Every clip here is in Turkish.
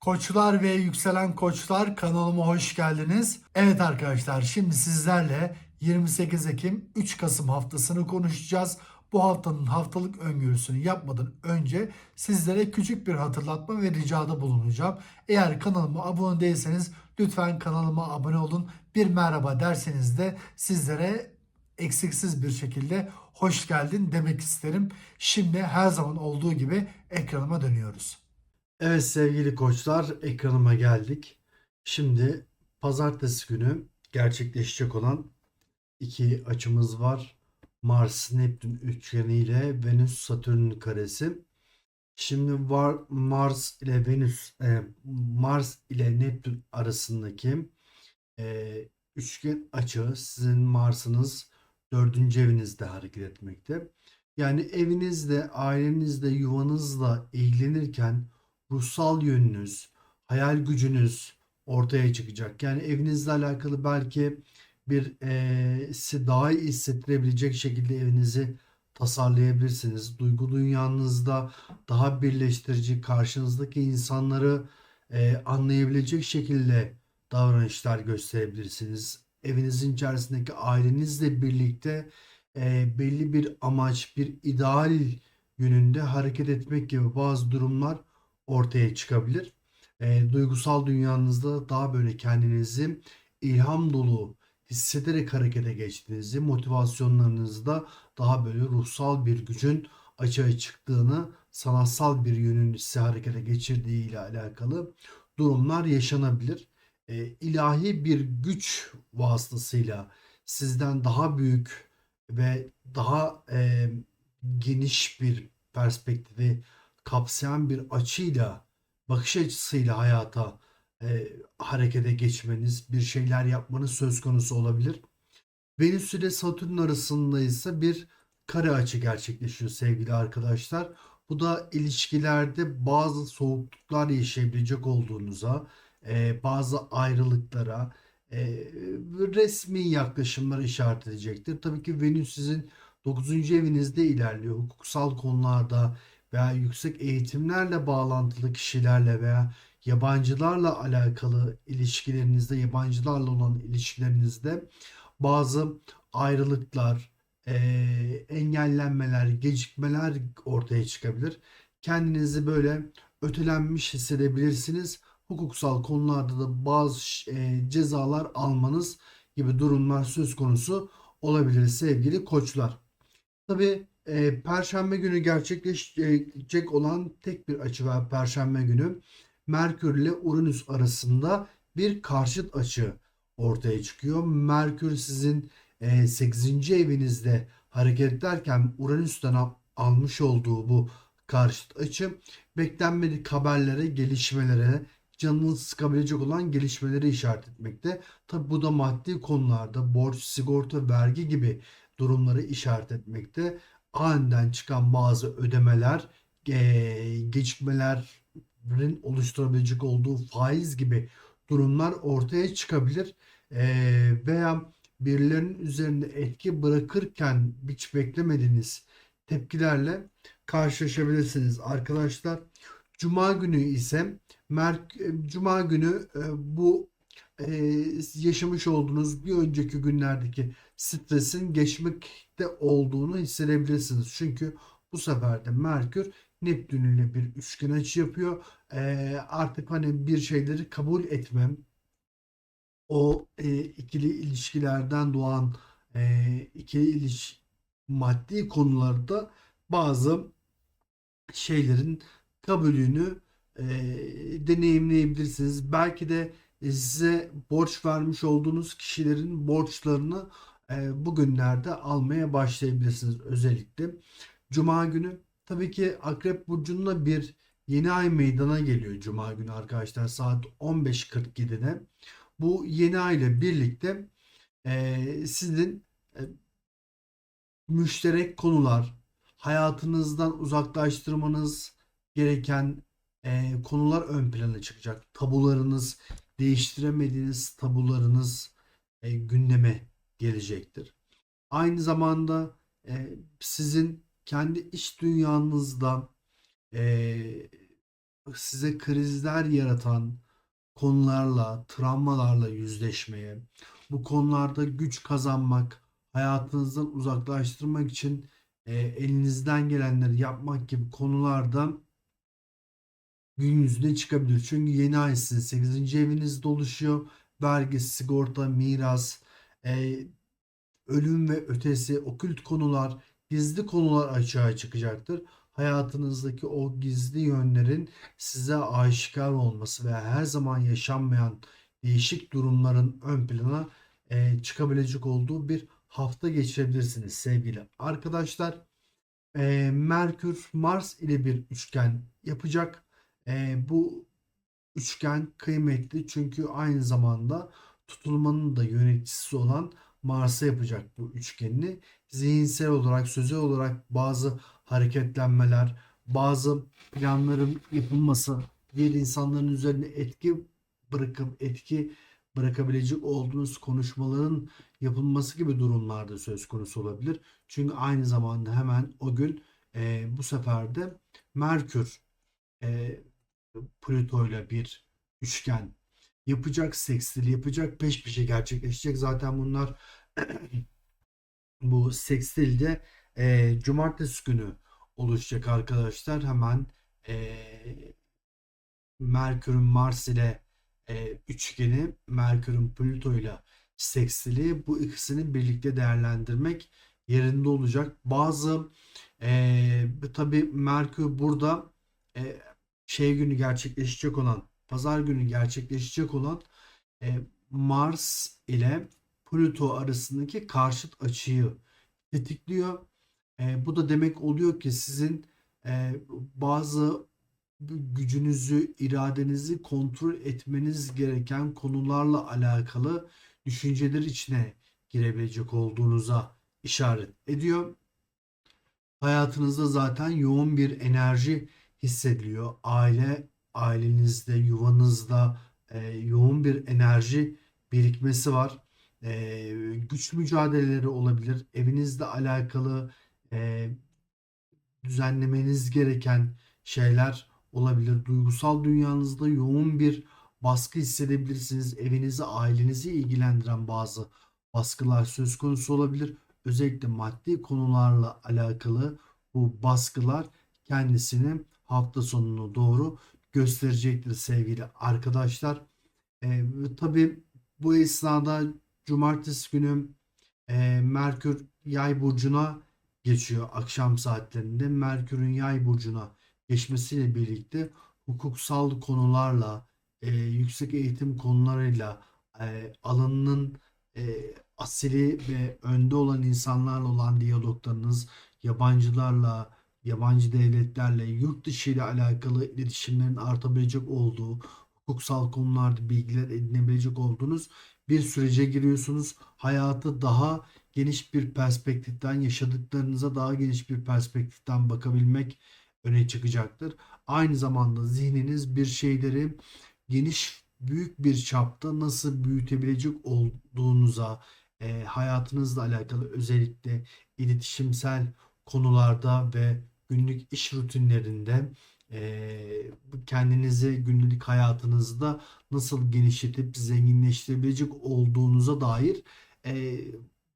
Koçlar ve yükselen koçlar kanalıma hoş geldiniz. Evet arkadaşlar şimdi sizlerle 28 Ekim 3 Kasım haftasını konuşacağız. Bu haftanın haftalık öngörüsünü yapmadan önce sizlere küçük bir hatırlatma ve ricada bulunacağım. Eğer kanalıma abone değilseniz lütfen kanalıma abone olun. Bir merhaba derseniz de sizlere eksiksiz bir şekilde hoş geldin demek isterim. Şimdi her zaman olduğu gibi ekranıma dönüyoruz. Evet sevgili koçlar ekranıma geldik. Şimdi pazartesi günü gerçekleşecek olan iki açımız var. Mars Neptün üçgeni ile Venüs Satürn karesi. Şimdi var Mars ile Venüs e, Mars ile Neptün arasındaki e, üçgen açı sizin Mars'ınız dördüncü evinizde hareket etmekte. Yani evinizde, ailenizde, yuvanızla ilgilenirken ruhsal yönünüz, hayal gücünüz ortaya çıkacak. Yani evinizle alakalı belki bir e, sizi daha iyi hissettirebilecek şekilde evinizi tasarlayabilirsiniz. Duygu dünyanızda daha birleştirici, karşınızdaki insanları e, anlayabilecek şekilde davranışlar gösterebilirsiniz. Evinizin içerisindeki ailenizle birlikte e, belli bir amaç, bir ideal yönünde hareket etmek gibi bazı durumlar ortaya çıkabilir. E, duygusal dünyanızda daha böyle kendinizi ilham dolu hissederek harekete geçtiğinizi, motivasyonlarınızda daha böyle ruhsal bir gücün açığa çıktığını, sanatsal bir yönün size harekete geçirdiği ile alakalı durumlar yaşanabilir. E, ilahi bir güç vasıtasıyla sizden daha büyük ve daha e, geniş bir perspektifi kapsayan bir açıyla, bakış açısıyla hayata e, harekete geçmeniz, bir şeyler yapmanız söz konusu olabilir. Venüs ile Satürn arasında ise bir kare açı gerçekleşiyor sevgili arkadaşlar. Bu da ilişkilerde bazı soğukluklar yaşayabilecek olduğunuza, e, bazı ayrılıklara, e, resmi yaklaşımlara işaret edecektir. Tabii ki Venüs sizin 9. evinizde ilerliyor. Hukuksal konularda veya yüksek eğitimlerle bağlantılı kişilerle veya yabancılarla alakalı ilişkilerinizde, yabancılarla olan ilişkilerinizde bazı ayrılıklar, e, engellenmeler, gecikmeler ortaya çıkabilir. Kendinizi böyle ötelenmiş hissedebilirsiniz. Hukuksal konularda da bazı e, cezalar almanız gibi durumlar söz konusu olabilir sevgili koçlar. Tabii e, Perşembe günü gerçekleşecek olan tek bir açı var Perşembe günü. Merkür ile Uranüs arasında bir karşıt açı ortaya çıkıyor. Merkür sizin e, 8. evinizde hareket ederken Uranüs'ten al- almış olduğu bu karşıt açı beklenmedik haberlere, gelişmelere, canını sıkabilecek olan gelişmeleri işaret etmekte. Tabi bu da maddi konularda borç, sigorta, vergi gibi durumları işaret etmekte. Aniden çıkan bazı ödemeler, e, gecikmelerin oluşturabilecek olduğu faiz gibi durumlar ortaya çıkabilir. E, veya birilerinin üzerinde etki bırakırken hiç beklemediğiniz tepkilerle karşılaşabilirsiniz arkadaşlar. Cuma günü ise Merk Cuma günü e, bu e, yaşamış olduğunuz bir önceki günlerdeki stresin geçmekte olduğunu hissedebilirsiniz. Çünkü bu sefer de Merkür Neptün ile bir üçgen açı yapıyor. E, artık hani bir şeyleri kabul etmem, o e, ikili ilişkilerden doğan e, ikili iliş maddi konularda bazı şeylerin kabulünü e, deneyimleyebilirsiniz. Belki de size borç vermiş olduğunuz kişilerin borçlarını e, bugünlerde almaya başlayabilirsiniz. Özellikle Cuma günü tabii ki Akrep Burcu'nda bir yeni ay meydana geliyor Cuma günü arkadaşlar saat 15.47'de. Bu yeni ay ile birlikte e, sizin e, müşterek konular, hayatınızdan uzaklaştırmanız gereken e, konular ön plana çıkacak. Tabularınız, değiştiremediğiniz tabularınız e, gündeme gelecektir. Aynı zamanda e, sizin kendi iş dünyanızda e, size krizler yaratan konularla, travmalarla yüzleşmeye, bu konularda güç kazanmak, hayatınızdan uzaklaştırmak için e, elinizden gelenleri yapmak gibi konularda gün yüzüne çıkabilir. Çünkü yeni ay sizin 8. evinizde oluşuyor. Vergi, sigorta, miras, e, ölüm ve ötesi, okült konular, gizli konular açığa çıkacaktır. Hayatınızdaki o gizli yönlerin size aşikar olması veya her zaman yaşanmayan değişik durumların ön plana e, çıkabilecek olduğu bir hafta geçirebilirsiniz sevgili arkadaşlar. E, Merkür Mars ile bir üçgen yapacak. E, bu üçgen kıymetli çünkü aynı zamanda tutulmanın da yöneticisi olan Mars'a yapacak bu üçgenini. Zihinsel olarak, sözel olarak bazı hareketlenmeler, bazı planların yapılması, diğer insanların üzerine etki bırakıp etki bırakabilecek olduğunuz konuşmaların yapılması gibi durumlarda söz konusu olabilir. Çünkü aynı zamanda hemen o gün e, bu sefer de Merkür e, Plüto ile bir üçgen yapacak, sekstil yapacak, peş peşe gerçekleşecek. Zaten bunlar bu sekstilde e, cumartesi günü oluşacak arkadaşlar. Hemen e, Merkür'ün Mars ile e, üçgeni, Merkür'ün Plüto ile sekstili bu ikisini birlikte değerlendirmek yerinde olacak. Bazı e, tabii Merkür burada e, şey günü gerçekleşecek olan, pazar günü gerçekleşecek olan e, Mars ile Plüto arasındaki karşıt açıyı tetikliyor. E, bu da demek oluyor ki sizin e, bazı gücünüzü, iradenizi kontrol etmeniz gereken konularla alakalı düşünceler içine girebilecek olduğunuza işaret ediyor. Hayatınızda zaten yoğun bir enerji hissediliyor. Aile, ailenizde, yuvanızda e, yoğun bir enerji birikmesi var. E, güç mücadeleleri olabilir. Evinizle alakalı e, düzenlemeniz gereken şeyler olabilir. Duygusal dünyanızda yoğun bir baskı hissedebilirsiniz. Evinizi, ailenizi ilgilendiren bazı baskılar söz konusu olabilir. Özellikle maddi konularla alakalı bu baskılar kendisini hafta sonuna doğru gösterecektir sevgili arkadaşlar. E, tabii bu esnada cumartesi günü e, Merkür Yay burcuna geçiyor akşam saatlerinde. Merkür'ün Yay burcuna geçmesiyle birlikte hukuksal konularla, e, yüksek eğitim konularıyla e, alanının e, asili ve önde olan insanlarla olan diyaloglarınız, yabancılarla, yabancı devletlerle, yurt dışı ile alakalı iletişimlerin artabilecek olduğu, hukuksal konularda bilgiler edinebilecek olduğunuz bir sürece giriyorsunuz. Hayatı daha geniş bir perspektiften, yaşadıklarınıza daha geniş bir perspektiften bakabilmek öne çıkacaktır. Aynı zamanda zihniniz bir şeyleri geniş büyük bir çapta nasıl büyütebilecek olduğunuza, e, hayatınızla alakalı özellikle iletişimsel konularda ve günlük iş rutinlerinde kendinizi günlük hayatınızda nasıl genişletip zenginleştirebilecek olduğunuza dair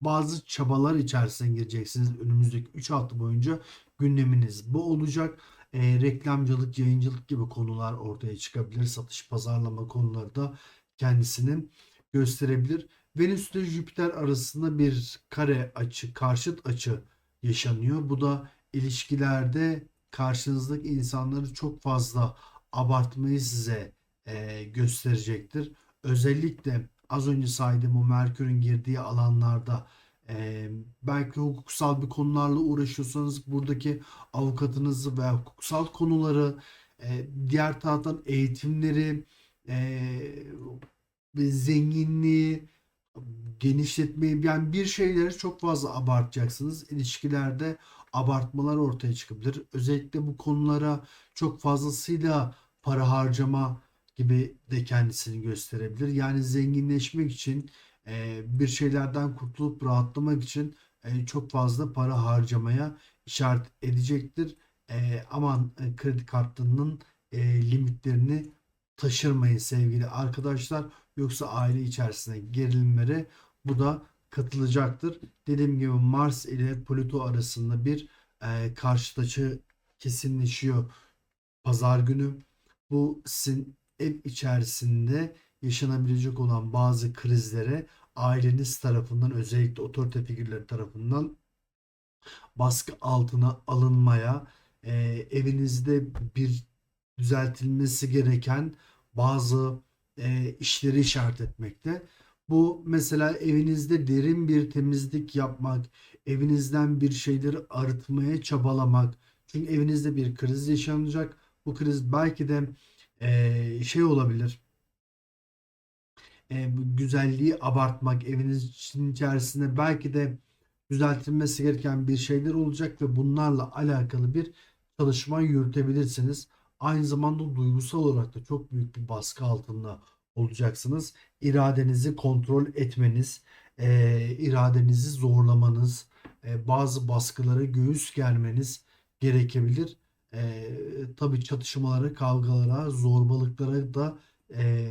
bazı çabalar içerisine gireceksiniz. Önümüzdeki 3 hafta boyunca gündeminiz bu olacak. E, reklamcılık, yayıncılık gibi konular ortaya çıkabilir. Satış, pazarlama konuları da kendisini gösterebilir. Venüs ile Jüpiter arasında bir kare açı, karşıt açı yaşanıyor. Bu da ilişkilerde karşınızdaki insanları çok fazla abartmayı size e, gösterecektir. Özellikle az önce saydığım o Merkür'ün girdiği alanlarda e, belki hukuksal bir konularla uğraşıyorsanız buradaki avukatınızı veya hukuksal konuları e, diğer taraftan eğitimleri e, zenginliği genişletmeyi yani bir şeyleri çok fazla abartacaksınız. İlişkilerde abartmalar ortaya çıkabilir. Özellikle bu konulara çok fazlasıyla para harcama gibi de kendisini gösterebilir. Yani zenginleşmek için e, bir şeylerden kurtulup rahatlamak için e, çok fazla para harcamaya işaret edecektir. E, aman kredi kartlarının limitlerini taşırmayın sevgili arkadaşlar. Yoksa aile içerisinde gerilimlere bu da katılacaktır. Dediğim gibi Mars ile Plüto arasında bir e, karşılaşı kesinleşiyor pazar günü. Bu sizin ev içerisinde yaşanabilecek olan bazı krizlere aileniz tarafından özellikle otorite figürleri tarafından baskı altına alınmaya, e, evinizde bir düzeltilmesi gereken bazı e, işleri işaret etmekte. Bu mesela evinizde derin bir temizlik yapmak, evinizden bir şeyleri arıtmaya çabalamak. Çünkü evinizde bir kriz yaşanacak. Bu kriz belki de e, şey olabilir. E, güzelliği abartmak, evinizin içerisinde belki de düzeltilmesi gereken bir şeyler olacak ve bunlarla alakalı bir çalışma yürütebilirsiniz. Aynı zamanda duygusal olarak da çok büyük bir baskı altında olacaksınız. İradenizi kontrol etmeniz, e, iradenizi zorlamanız, e, bazı baskılara göğüs germeniz gerekebilir. E, tabii çatışmalara, kavgalara, zorbalıklara da e,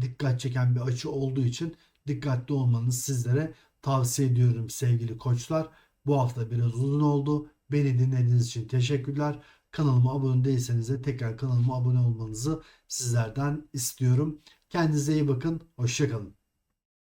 dikkat çeken bir açı olduğu için dikkatli olmanızı sizlere tavsiye ediyorum sevgili koçlar. Bu hafta biraz uzun oldu. Beni dinlediğiniz için teşekkürler. Kanalıma abone değilseniz de tekrar kanalıma abone olmanızı sizlerden istiyorum. Kendinize iyi bakın. Hoşçakalın.